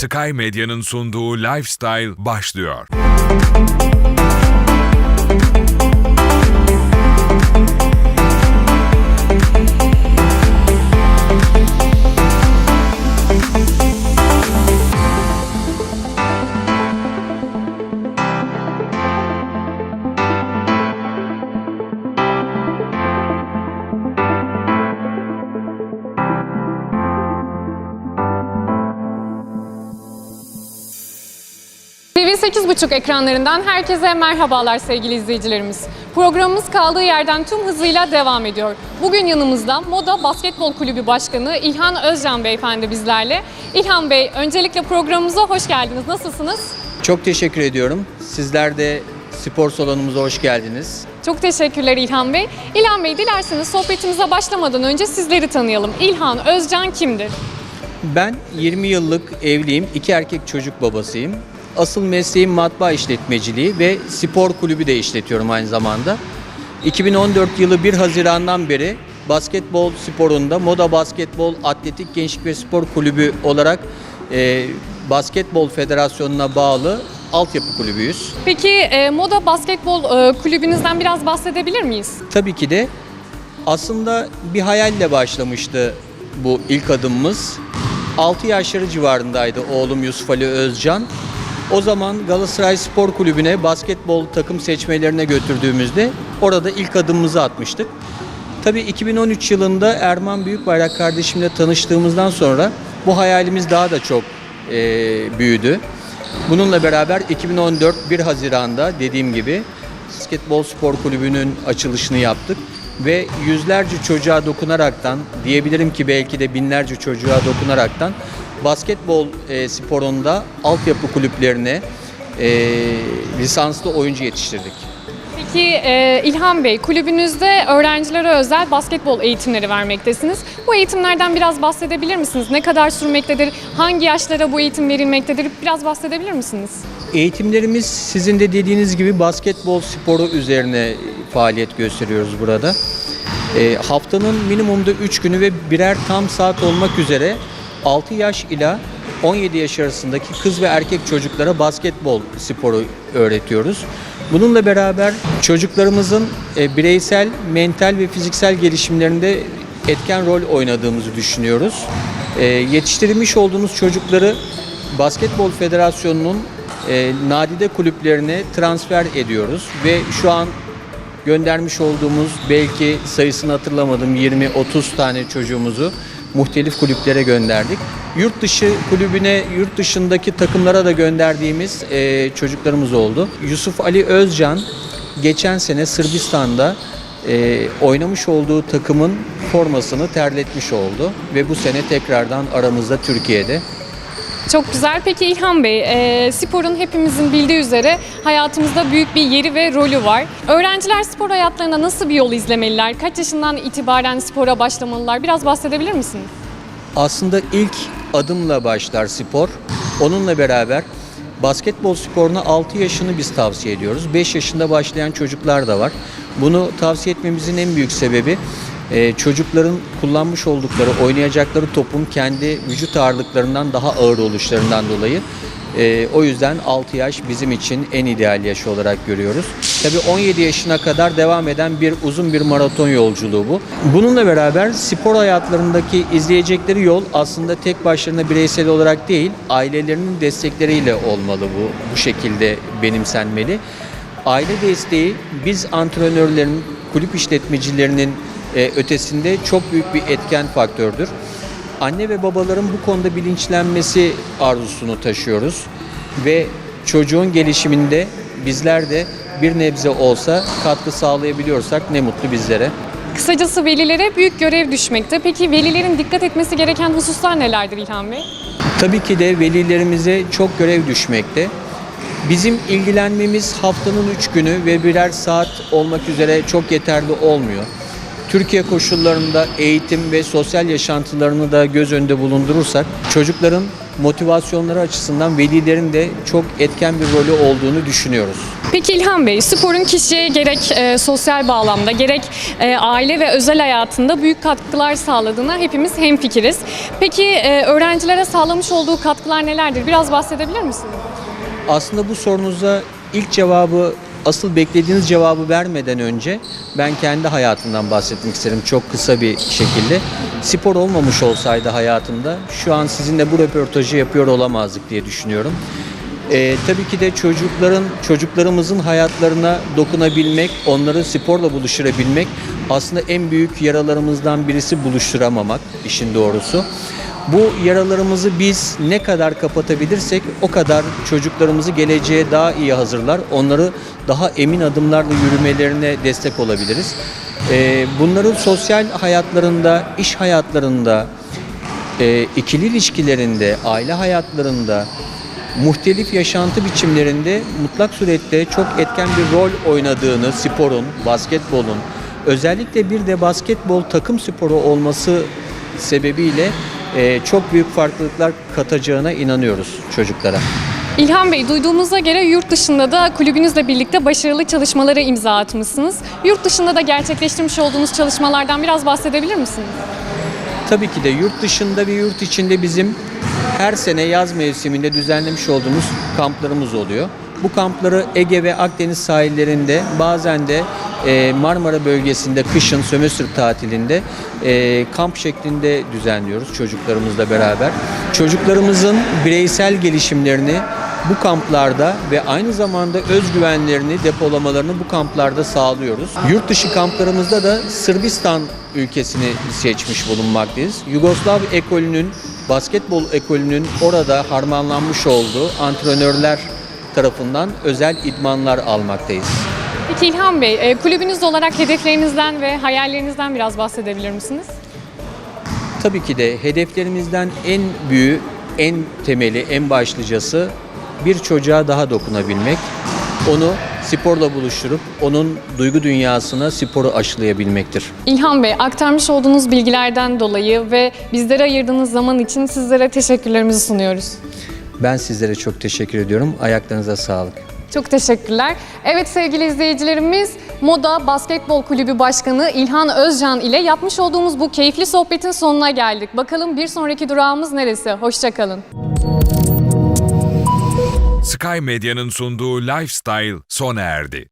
Sky Medya'nın sunduğu Lifestyle başlıyor. TV8.5 ekranlarından herkese merhabalar sevgili izleyicilerimiz. Programımız kaldığı yerden tüm hızıyla devam ediyor. Bugün yanımızda Moda Basketbol Kulübü Başkanı İlhan Özcan Beyefendi bizlerle. İlhan Bey, öncelikle programımıza hoş geldiniz. Nasılsınız? Çok teşekkür ediyorum. Sizler de spor salonumuza hoş geldiniz. Çok teşekkürler İlhan Bey. İlhan Bey, dilerseniz sohbetimize başlamadan önce sizleri tanıyalım. İlhan Özcan kimdir? Ben 20 yıllık evliyim, iki erkek çocuk babasıyım. Asıl mesleğim matbaa işletmeciliği ve spor kulübü de işletiyorum aynı zamanda. 2014 yılı 1 Haziran'dan beri basketbol sporunda Moda Basketbol Atletik Gençlik ve Spor Kulübü olarak e, Basketbol Federasyonu'na bağlı altyapı kulübüyüz. Peki e, Moda Basketbol e, Kulübünüzden biraz bahsedebilir miyiz? Tabii ki de aslında bir hayalle başlamıştı bu ilk adımımız. 6 yaşları civarındaydı oğlum Yusuf Ali Özcan. O zaman Galatasaray Spor Kulübü'ne basketbol takım seçmelerine götürdüğümüzde orada ilk adımımızı atmıştık. Tabii 2013 yılında Erman Büyükbayrak kardeşimle tanıştığımızdan sonra bu hayalimiz daha da çok eee, büyüdü. Bununla beraber 2014 1 Haziran'da dediğim gibi Basketbol Spor Kulübü'nün açılışını yaptık ve yüzlerce çocuğa dokunaraktan diyebilirim ki belki de binlerce çocuğa dokunaraktan basketbol e, sporunda altyapı kulüplerine e, lisanslı oyuncu yetiştirdik. Peki e, İlhan Bey, kulübünüzde öğrencilere özel basketbol eğitimleri vermektesiniz. Bu eğitimlerden biraz bahsedebilir misiniz? Ne kadar sürmektedir? Hangi yaşlara bu eğitim verilmektedir? Biraz bahsedebilir misiniz? Eğitimlerimiz sizin de dediğiniz gibi basketbol sporu üzerine faaliyet gösteriyoruz burada. E, haftanın minimumda 3 günü ve birer tam saat olmak üzere 6 yaş ile 17 yaş arasındaki kız ve erkek çocuklara basketbol sporu öğretiyoruz. Bununla beraber çocuklarımızın e, bireysel, mental ve fiziksel gelişimlerinde etken rol oynadığımızı düşünüyoruz. E, yetiştirmiş olduğumuz çocukları Basketbol Federasyonu'nun e, nadide kulüplerine transfer ediyoruz ve şu an göndermiş olduğumuz belki sayısını hatırlamadım 20-30 tane çocuğumuzu muhtelif kulüplere gönderdik. Yurt dışı kulübüne, yurt dışındaki takımlara da gönderdiğimiz e, çocuklarımız oldu. Yusuf Ali Özcan geçen sene Sırbistan'da e, oynamış olduğu takımın formasını terletmiş oldu ve bu sene tekrardan aramızda Türkiye'de. Çok güzel. Peki İlhan Bey, e, sporun hepimizin bildiği üzere hayatımızda büyük bir yeri ve rolü var. Öğrenciler spor hayatlarında nasıl bir yol izlemeliler? Kaç yaşından itibaren spora başlamalılar? Biraz bahsedebilir misiniz? Aslında ilk adımla başlar spor. Onunla beraber basketbol sporuna 6 yaşını biz tavsiye ediyoruz. 5 yaşında başlayan çocuklar da var. Bunu tavsiye etmemizin en büyük sebebi e, çocukların kullanmış oldukları, oynayacakları topun kendi vücut ağırlıklarından daha ağır oluşlarından dolayı e, o yüzden 6 yaş bizim için en ideal yaş olarak görüyoruz. Tabii 17 yaşına kadar devam eden bir uzun bir maraton yolculuğu bu. Bununla beraber spor hayatlarındaki izleyecekleri yol aslında tek başlarına bireysel olarak değil, ailelerinin destekleriyle olmalı bu bu şekilde benimsenmeli. Aile desteği biz antrenörlerin, kulüp işletmecilerinin e, ötesinde çok büyük bir etken faktördür. Anne ve babaların bu konuda bilinçlenmesi arzusunu taşıyoruz ve çocuğun gelişiminde bizler de bir nebze olsa katkı sağlayabiliyorsak ne mutlu bizlere. Kısacası velilere büyük görev düşmekte. Peki velilerin dikkat etmesi gereken hususlar nelerdir İlhan Bey? Tabii ki de velilerimize çok görev düşmekte. Bizim ilgilenmemiz haftanın üç günü ve birer saat olmak üzere çok yeterli olmuyor. Türkiye koşullarında eğitim ve sosyal yaşantılarını da göz önünde bulundurursak çocukların motivasyonları açısından velilerin de çok etken bir rolü olduğunu düşünüyoruz. Peki İlhan Bey, sporun kişiye gerek e, sosyal bağlamda gerek e, aile ve özel hayatında büyük katkılar sağladığına hepimiz hemfikiriz. Peki e, öğrencilere sağlamış olduğu katkılar nelerdir? Biraz bahsedebilir misiniz? Aslında bu sorunuza ilk cevabı asıl beklediğiniz cevabı vermeden önce ben kendi hayatımdan bahsetmek isterim çok kısa bir şekilde. Spor olmamış olsaydı hayatımda şu an sizinle bu röportajı yapıyor olamazdık diye düşünüyorum. Ee, tabii ki de çocukların, çocuklarımızın hayatlarına dokunabilmek, onları sporla buluşturabilmek aslında en büyük yaralarımızdan birisi buluşturamamak işin doğrusu. Bu yaralarımızı biz ne kadar kapatabilirsek o kadar çocuklarımızı geleceğe daha iyi hazırlar. Onları daha emin adımlarla yürümelerine destek olabiliriz. Ee, bunların sosyal hayatlarında, iş hayatlarında, e, ikili ilişkilerinde, aile hayatlarında, muhtelif yaşantı biçimlerinde mutlak surette çok etken bir rol oynadığını sporun, basketbolun, özellikle bir de basketbol takım sporu olması sebebiyle e, çok büyük farklılıklar katacağına inanıyoruz çocuklara. İlhan Bey, duyduğumuza göre yurt dışında da kulübünüzle birlikte başarılı çalışmalara imza atmışsınız. Yurt dışında da gerçekleştirmiş olduğunuz çalışmalardan biraz bahsedebilir misiniz? Tabii ki de yurt dışında ve yurt içinde bizim her sene yaz mevsiminde düzenlemiş olduğumuz kamplarımız oluyor. Bu kampları Ege ve Akdeniz sahillerinde bazen de e, Marmara bölgesinde kışın sömestr tatilinde e, kamp şeklinde düzenliyoruz çocuklarımızla beraber. Çocuklarımızın bireysel gelişimlerini bu kamplarda ve aynı zamanda özgüvenlerini depolamalarını bu kamplarda sağlıyoruz. Yurt dışı kamplarımızda da Sırbistan ülkesini seçmiş bulunmaktayız. Yugoslav ekolünün, basketbol ekolünün orada harmanlanmış olduğu antrenörler tarafından özel idmanlar almaktayız. Peki İlhan Bey, e, kulübünüz olarak hedeflerinizden ve hayallerinizden biraz bahsedebilir misiniz? Tabii ki de hedeflerimizden en büyüğü, en temeli, en başlıcası bir çocuğa daha dokunabilmek. Onu sporla buluşturup onun duygu dünyasına sporu aşılayabilmektir. İlhan Bey, aktarmış olduğunuz bilgilerden dolayı ve bizlere ayırdığınız zaman için sizlere teşekkürlerimizi sunuyoruz. Ben sizlere çok teşekkür ediyorum. Ayaklarınıza sağlık. Çok teşekkürler. Evet sevgili izleyicilerimiz, Moda Basketbol Kulübü Başkanı İlhan Özcan ile yapmış olduğumuz bu keyifli sohbetin sonuna geldik. Bakalım bir sonraki durağımız neresi? Hoşçakalın. Sky Medya'nın sunduğu Lifestyle sona erdi.